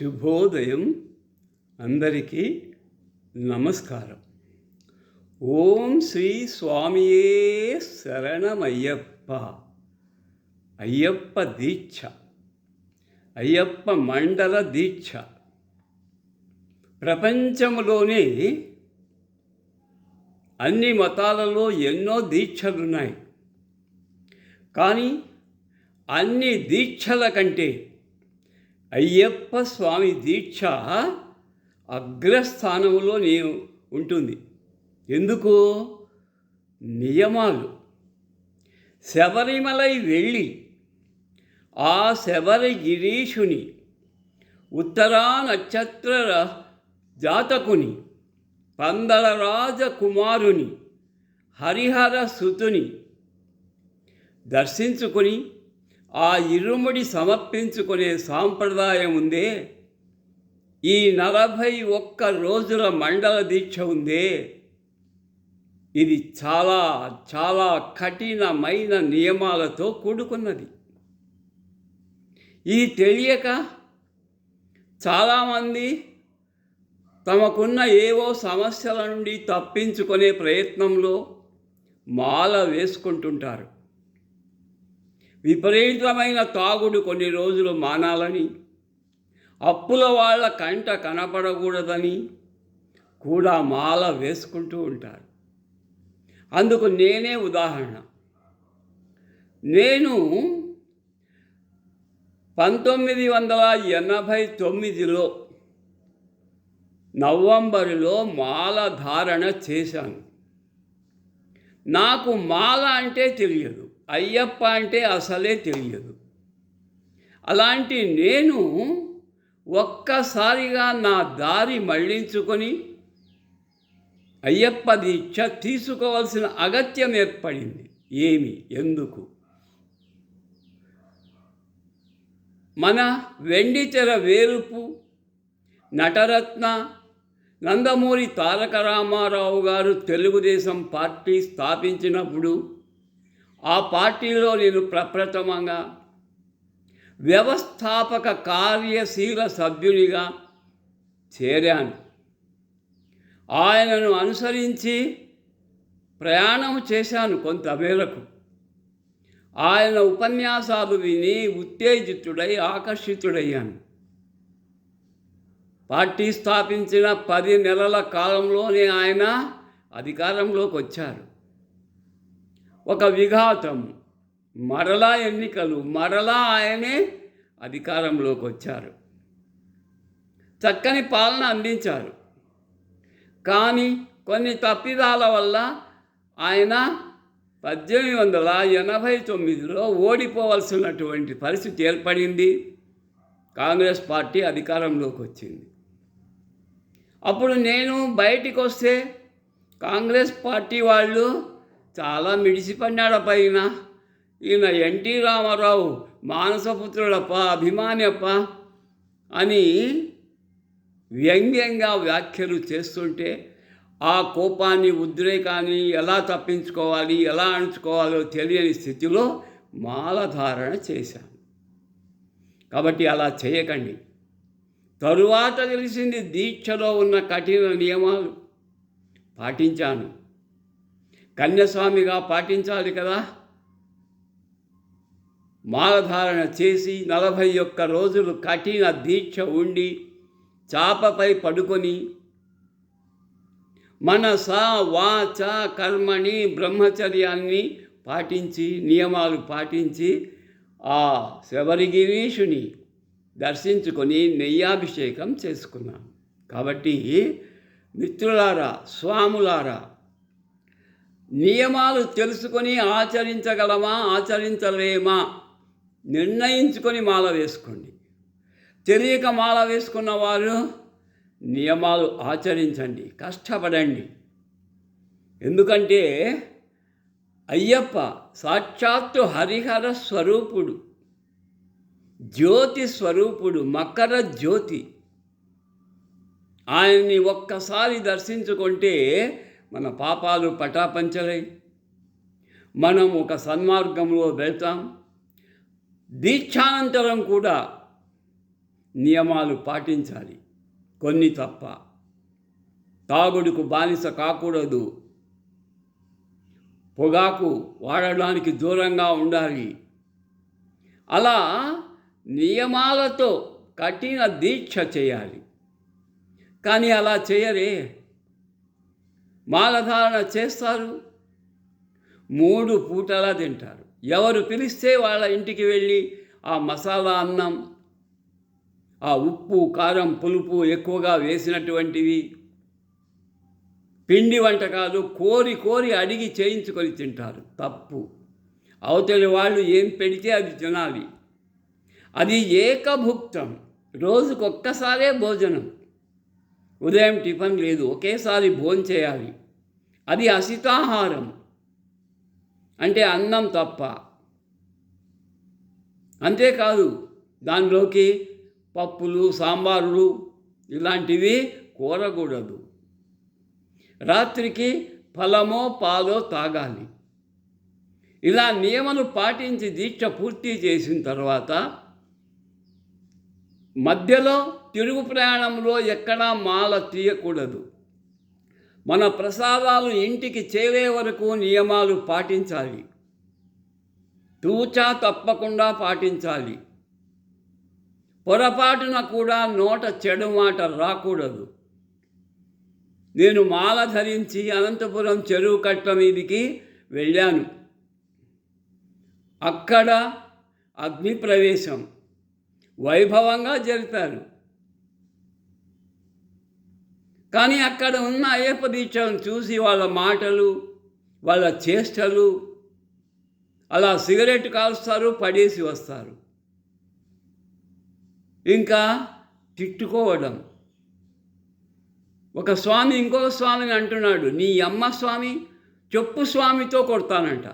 శుభోదయం అందరికీ నమస్కారం. ఓం శ్రీ స్వామియే శరణమయ్యప్ప. అయ్యప్ప దీక్ష. అయ్యప్ప మండల దీక్ష. ప్రపంచంలోనే అన్ని మతాలలో ఎన్నో దీక్షలున్నాయి. కానీ అన్ని దీక్షల కంటే అయ్యప్ప స్వామి దీక్ష అగ్రస్థానంలో నేను ఉంటుంది. ఎందుకు? నియమాలు. శబరిమలై వెళ్ళి ఆ శబరి గిరీషుని ఉత్తరా నక్షత్ర జాతకుని పందల రాజకుమారుని హరిహర సుతుని దర్శించుకొని ఆ ఇరుముడి సమర్పించుకునే సాంప్రదాయం ఉందే. ఈ నలభై ఒక్క రోజుల మండల దీక్ష ఉందే. ఇది చాలా చాలా కఠినమైన నియమాలతో కూడుకున్నది. ఇది తెలియక చాలామంది తమకున్న ఏవో సమస్యల నుండి తప్పించుకునే ప్రయత్నంలో మాల వేసుకుంటుంటారు. విపరీతమైన తాగుడు కొన్ని రోజులు మానాలని అప్పుల వాళ్ళ కంట కనపడకూడదని కూడా మాల వేసుకుంటూ ఉంటారు. అందుకు నేనే ఉదాహరణ. నేను పంతొమ్మిది వందల ఎనభై తొమ్మిదిలో నవంబరులో మాల ధారణ చేశాను. నాకు మాల అంటే తెలియదు. అయ్యప్ప అంటే అసలే తెలియదు. అలాంటి నేను ఒక్కసారిగా నా దారి మళ్ళించుకొని అయ్యప్ప దీక్ష తీసుకోవాల్సిన అగత్యం ఏర్పడింది. ఏమి? ఎందుకు? మన వెండితెర వేరుపు నటరత్న నందమూరి తారక రామారావు గారు తెలుగుదేశం పార్టీ స్థాపించినప్పుడు ఆ పార్టీలో నేను ప్రప్రథమంగా వ్యవస్థాపక కార్యశీల సభ్యునిగా చేరాను. ఆయనను అనుసరించి ప్రయాణం చేశాను కొంత మేరకు ఆయన ఉపన్యాసాలు విని ఉత్తేజితుడై ఆకర్షితుడయ్యాను. పార్టీ స్థాపించిన పది నెలల కాలంలోనే ఆయన అధికారంలోకి వచ్చారు ఒక విఘాతం. మరలా ఎన్నికలు మరలా ఆయనే అధికారంలోకి వచ్చారు. చక్కని పాలన అందించారు. కానీ కొన్ని తప్పిదాల వల్ల ఆయన పద్దెనిమిది వందల ఎనభై తొమ్మిదిలో ఓడిపోవలసినటువంటి పరిస్థితి ఏర్పడింది. కాంగ్రెస్ పార్టీ అధికారంలోకి వచ్చింది. అప్పుడు నేను బయటికి వస్తే కాంగ్రెస్ పార్టీ వాళ్ళు చాలా మిడిసిపడినాడు పైన ఈయన. ఎన్టీ రామారావు మానసపుత్రుడప్ప అభిమానప్ప అని వ్యంగ్యంగా వ్యాఖ్యలు చేస్తుంటే ఆ కోపాన్ని ఉద్రేకాన్ని ఎలా తప్పించుకోవాలి ఎలా అణుచుకోవాలో తెలియని స్థితిలో మాలధారణ చేశాను కాబట్టి అలా చేయకండి. తరువాత తెలిసింది దీక్షలో ఉన్న కఠిన నియమాలు. పాటించాను. కన్యస్వామిగా పాటించాలి కదా? మాలధారణ చేసి నలభై ఒక్క రోజులు కఠిన దీక్ష ఉండి చాపపై పడుకొని మనస వాచ కర్మని బ్రహ్మచర్యాన్ని పాటించి నియమాలు పాటించి ఆ శబరిగిరీషుని దర్శించుకొని నెయ్యాభిషేకం చేసుకున్నాను కాబట్టి మిత్రులారా స్వాములారా నియమాలు తెలుసుకొని ఆచరించగలమా ఆచరించలేమా? నిర్ణయించుకొని మాల వేసుకోండి. తెలియక మాల వేసుకున్న వారు నియమాలు ఆచరించండి కష్టపడండి. ఎందుకంటే అయ్యప్ప సాక్షాత్తు హరిహర స్వరూపుడు జ్యోతి స్వరూపుడు మకర జ్యోతి. ఆయన్ని ఒక్కసారి దర్శించుకుంటే మన పాపాలు పటాపంచలై మనం ఒక సన్మార్గంలో వెళ్తాం. దీక్షానంతరం కూడా నియమాలు పాటించాలి. కొన్ని తప్ప. తాగుడుకు బానిస కాకూడదు. పొగాకు వాడడానికి దూరంగా ఉండాలి. అలా నియమాలతో కఠిన దీక్ష చేయాలి. కానీ అలా చేయరే. మాలధారణ చేస్తారు. మూడు పూటలా తింటారు. ఎవరు పిలిస్తే వాళ్ళ ఇంటికి వెళ్ళి ఆ మసాలా అన్నం ఆ ఉప్పు కారం పులుపు ఎక్కువగా వేసినటువంటివి పిండి వంటకాలు కోరి కోరి అడిగి చేయించుకొని తింటారు. తప్పు. అవతలి వాళ్ళు ఏం పెడితే అది తినాలి. అది ఏకభుక్తం. రోజుకొక్కసారే భోజనం. ఉదయం టిఫిన్ లేదు ఒకేసారి భోంచేయాలి అది అసితాహారం అంటే అన్నం తప్ప. అంతేకాదు దానిలోకి పప్పులు సాంబారులు ఇలాంటివి కూరకూడదు. రాత్రికి ఫలమో పాలో తాగాలి. ఇలా నియమను పాటించి దీక్ష పూర్తి చేసిన తర్వాత మధ్యలో తిరుగు ప్రయాణంలో ఎక్కడా మాల తీయకూడదు. మన ప్రసాదాలు ఇంటికి చేరే వరకు నియమాలు పాటించాలి. తూచా తప్పకుండా పాటించాలి. పొరపాటున కూడా నోట చెడు మాట రాకూడదు. నేను మాల ధరించి అనంతపురం చెరువు కట్ట మీదికి వెళ్ళాను. అక్కడ అగ్నిప్రవేశం. వైభవంగా జరిపారు. కానీ అక్కడ ఉన్న అయ్యప్ప దీక్షను చూసి వాళ్ళ మాటలు వాళ్ళ చేష్టలు అలా సిగరెట్ కాలుస్తారు పడేసి వస్తారు. ఇంకా తిట్టుకోవడం. ఒక స్వామి ఇంకొక స్వామిని అంటున్నాడు నీ అమ్మ స్వామి చెప్పు స్వామితో కొడతానంట.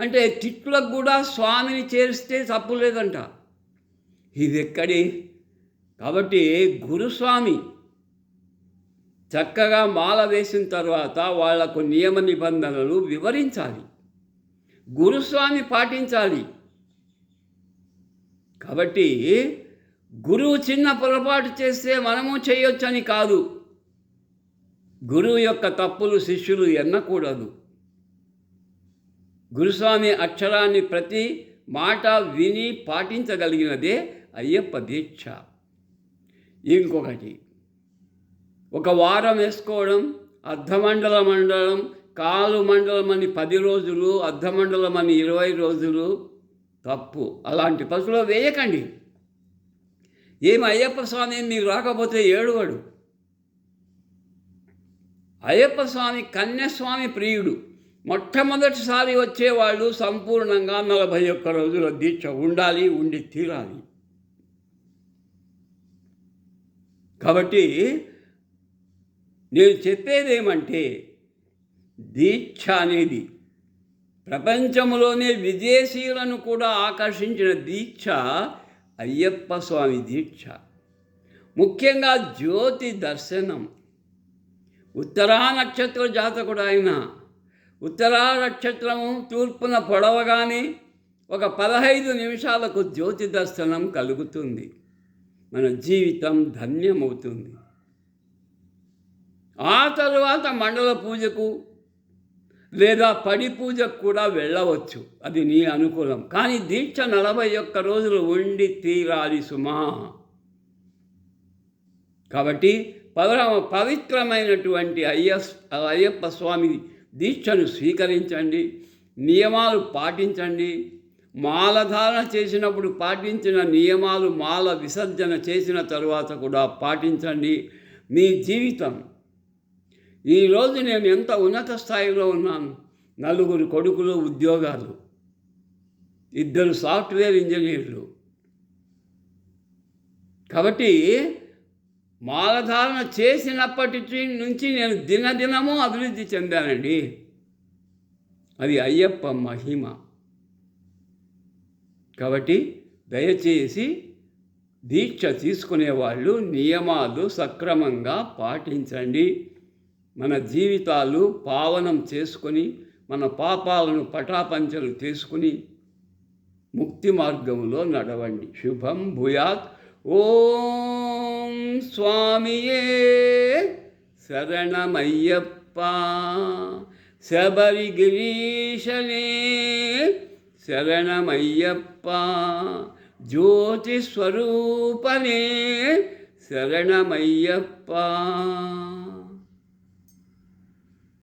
అంటే తిట్టులకు కూడా స్వామిని చేరిస్తే తప్పు లేదంట. ఇది ఎక్కడి కాబట్టి గురుస్వామి చక్కగా మాల వేసిన తర్వాత వాళ్ళకు నియమ నిబంధనలు వివరించాలి. గురుస్వామి పాటించాలి. కాబట్టి గురువు చిన్న పొరపాటు చేస్తే మనము చేయొచ్చని కాదు. గురువు యొక్క తప్పులు శిష్యులు ఎన్నకూడదు. గురుస్వామి అక్షరాన్ని ప్రతి మాట విని పాటించగలిగినదే అయ్యప్ప దీక్ష. ఇంకొకటి ఒక వారం వేసుకోవడం అర్ధమండల మండలం కాలు మండలం అని పది రోజులు అర్ధమండలం అని ఇరవై రోజులు తప్పు. అలాంటి పసులో వేయకండి. ఏమి అయ్యప్ప స్వామి మీకు రాకపోతే ఏడువడు. అయ్యప్ప స్వామి కన్యస్వామి ప్రియుడు. మొట్టమొదటిసారి వచ్చేవాళ్ళు సంపూర్ణంగా నలభై ఒక్క రోజుల దీక్ష ఉండాలి ఉండి తీరాలి. కాబట్టి నేను చెప్పేది ఏమంటే దీక్ష అనేది ప్రపంచంలోనే విదేశీయులను కూడా ఆకర్షించిన దీక్ష అయ్యప్ప స్వామి దీక్ష. ముఖ్యంగా జ్యోతి దర్శనం. ఉత్తరా నక్షత్ర జాతకుడు ఆయన ఉత్తరా నక్షత్రము తూర్పున పొడవగానే ఒక పదహైదు నిమిషాలకు జ్యోతి దర్శనం కలుగుతుంది. మన జీవితం ధన్యమవుతుంది. ఆ తరువాత మండల పూజకు లేదా పడి పూజకు కూడా వెళ్ళవచ్చు. అది నీ అనుకూలం. కానీ దీక్ష నలభై ఒక్క రోజులు ఉండి తీరాలి సుమా. కాబట్టి పరమ పవిత్రమైనటువంటి అయ్య అయ్యప్ప స్వామి దీక్షను స్వీకరించండి. నియమాలు పాటించండి. మాలధారణ చేసినప్పుడు పాటించిన నియమాలు మాల విసర్జన చేసిన తరువాత కూడా పాటించండి మీ జీవితం. ఈరోజు నేను ఎంత ఉన్నత స్థాయిలో ఉన్నాను? నలుగురు కొడుకులు ఉద్యోగాలు ఇద్దరు సాఫ్ట్వేర్ ఇంజనీర్లు. కాబట్టి మాలధారణ చేసినప్పటి నుంచి నేను దినదినము అభివృద్ధి చెందానండి. అది అయ్యప్ప మహిమ. కాబట్టి దయచేసి దీక్ష తీసుకునేవాళ్ళు నియమాలు సక్రమంగా పాటించండి. మన జీవితాలు పావనం చేసుకొని మన పాపాలను పటాపంచలు తీసుకుని ముక్తి మార్గంలో నడవండి. శుభం భూయాత్. ఓం స్వామియే శరణమయ్యప్ప. శబరిగిరీశనే శరణమయ్యప్ప. జ్యోతిస్వరూపనే శరణమయ్యప్ప.